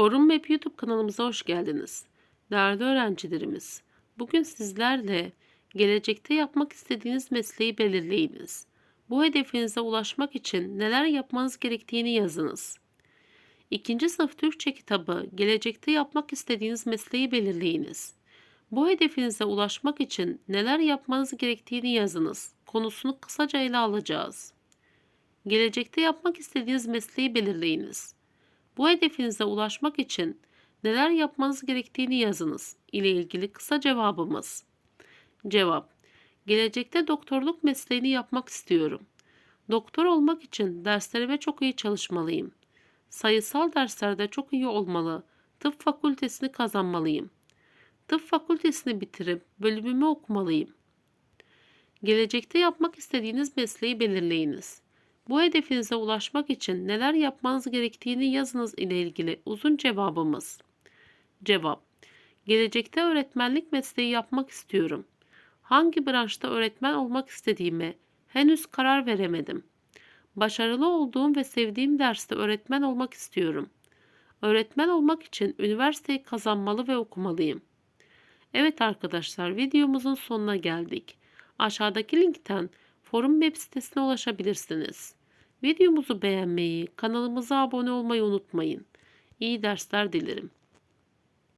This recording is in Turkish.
Forum Map YouTube kanalımıza hoş geldiniz. Değerli öğrencilerimiz, bugün sizlerle gelecekte yapmak istediğiniz mesleği belirleyiniz. Bu hedefinize ulaşmak için neler yapmanız gerektiğini yazınız. İkinci sınıf Türkçe kitabı Gelecekte yapmak istediğiniz mesleği belirleyiniz. Bu hedefinize ulaşmak için neler yapmanız gerektiğini yazınız. Konusunu kısaca ele alacağız. Gelecekte yapmak istediğiniz mesleği belirleyiniz. Bu hedefinize ulaşmak için neler yapmanız gerektiğini yazınız ile ilgili kısa cevabımız. Cevap: Gelecekte doktorluk mesleğini yapmak istiyorum. Doktor olmak için derslerime çok iyi çalışmalıyım. Sayısal derslerde çok iyi olmalı. Tıp fakültesini kazanmalıyım. Tıp fakültesini bitirip bölümümü okumalıyım. Gelecekte yapmak istediğiniz mesleği belirleyiniz. Bu hedefinize ulaşmak için neler yapmanız gerektiğini yazınız ile ilgili uzun cevabımız. Cevap: Gelecekte öğretmenlik mesleği yapmak istiyorum. Hangi branşta öğretmen olmak istediğime henüz karar veremedim. Başarılı olduğum ve sevdiğim derste öğretmen olmak istiyorum. Öğretmen olmak için üniversiteyi kazanmalı ve okumalıyım. Evet arkadaşlar videomuzun sonuna geldik. Aşağıdaki linkten forum web sitesine ulaşabilirsiniz. Videomuzu beğenmeyi, kanalımıza abone olmayı unutmayın. İyi dersler dilerim.